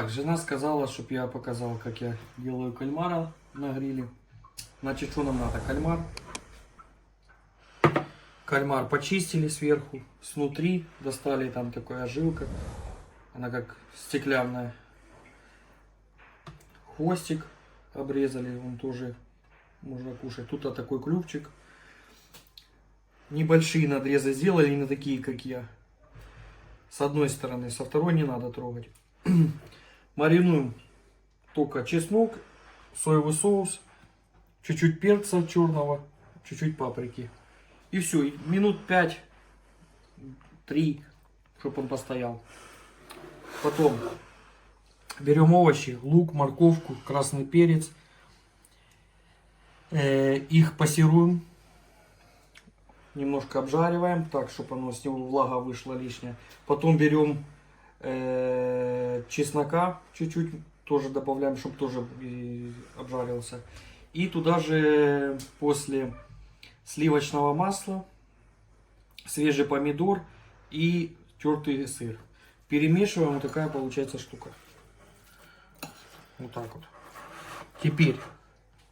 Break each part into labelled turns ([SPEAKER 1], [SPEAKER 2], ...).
[SPEAKER 1] Так, жена сказала, чтобы я показал, как я делаю кальмара на гриле. Значит, что нам надо? Кальмар. Кальмар почистили сверху, снутри достали, там такая жилка. Она как стеклянная. Хвостик обрезали, он тоже можно кушать. Тут а такой клювчик. Небольшие надрезы сделали, не такие, как я. С одной стороны, со второй не надо трогать. Маринуем только чеснок, соевый соус, чуть-чуть перца черного, чуть-чуть паприки. И все, минут 5-3, чтобы он постоял. Потом берем овощи, лук, морковку, красный перец. Э, их пассируем, немножко обжариваем, так, чтобы оно с него влага вышла лишняя. Потом берем э, чеснока чуть-чуть, тоже добавляем, чтобы тоже обжарился. И туда же после сливочного масла, свежий помидор и тертый сыр. Перемешиваем, вот такая получается штука. Вот так вот. Теперь,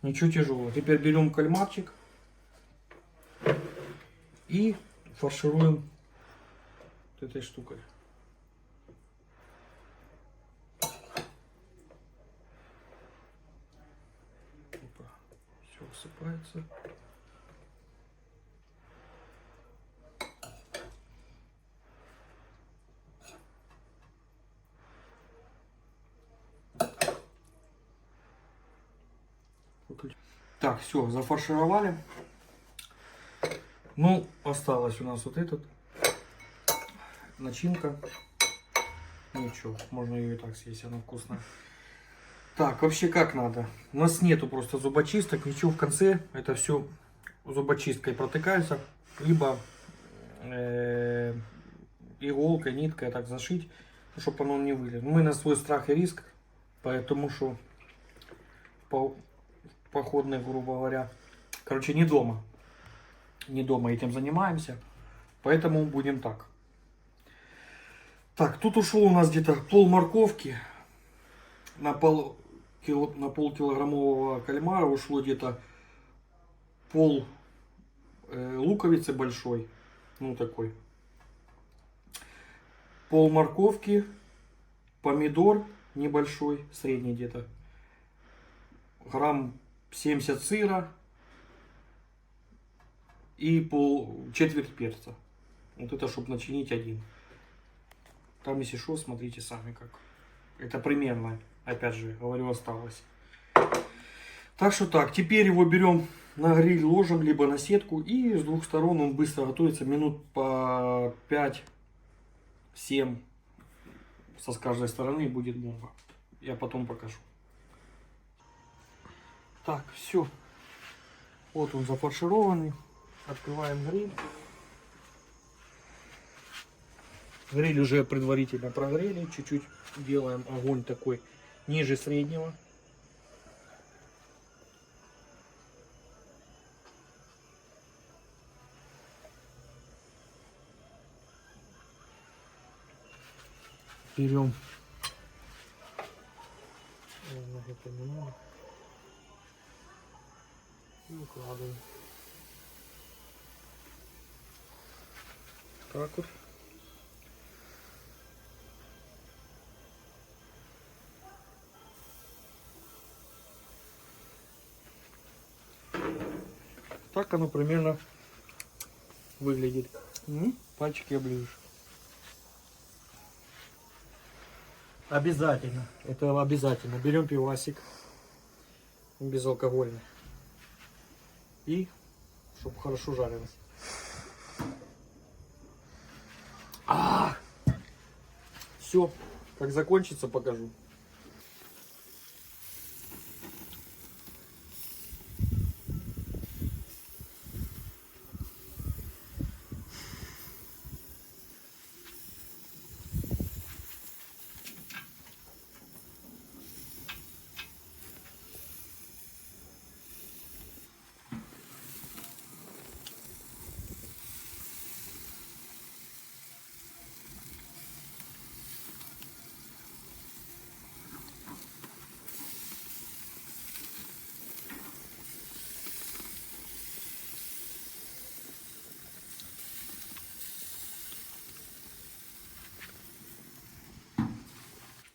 [SPEAKER 1] ничего тяжелого. Теперь берем кальмарчик и фаршируем вот этой штукой. Выключ- Так, все, зафаршировали. Ну, осталось у нас вот этот. Начинка. Ничего, можно ее и так съесть, она вкусная. Так, вообще как надо? У нас нету просто зубочисток, ничего в конце. Это все зубочисткой протыкается. Либо э, иголкой, ниткой так зашить, чтобы оно не вылез. Мы на свой страх и риск, поэтому что по, походный, грубо говоря. Короче, не дома. Не дома этим занимаемся. Поэтому будем так. Так, тут ушло у нас где-то пол морковки. На, пол, на полкилограммового кальмара ушло где-то пол э, луковицы большой. Ну, такой. Пол морковки. Помидор небольшой, средний где-то. Грамм 70 сыра и пол четверть перца. Вот это, чтобы начинить один. Там, если что, смотрите сами как. Это примерно, опять же, говорю, осталось. Так что так, теперь его берем на гриль, ложим, либо на сетку. И с двух сторон он быстро готовится, минут по 5-7 со с каждой стороны будет бомба. Я потом покажу. Так, все. Вот он зафаршированный. Открываем гриль. Гриль уже предварительно прогрели. Чуть-чуть делаем огонь такой ниже среднего. Берем. Это немного. И укладываем. Так вот. Так оно примерно выглядит. Пальчики оближешь. Обязательно. Это обязательно. Берем пивасик. Безалкогольный. И чтобы хорошо жарилось. А! Все. Как закончится, покажу.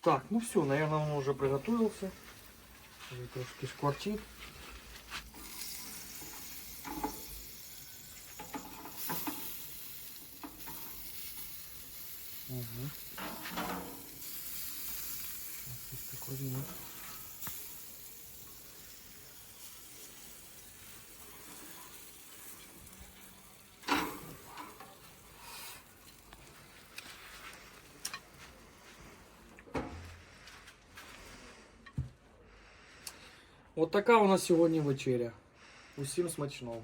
[SPEAKER 1] Так, ну все, наверное, он уже приготовился. Уже трошки шкварчит. Угу. Сейчас такой От така у нас сьогодні вечеря. Усім смачного.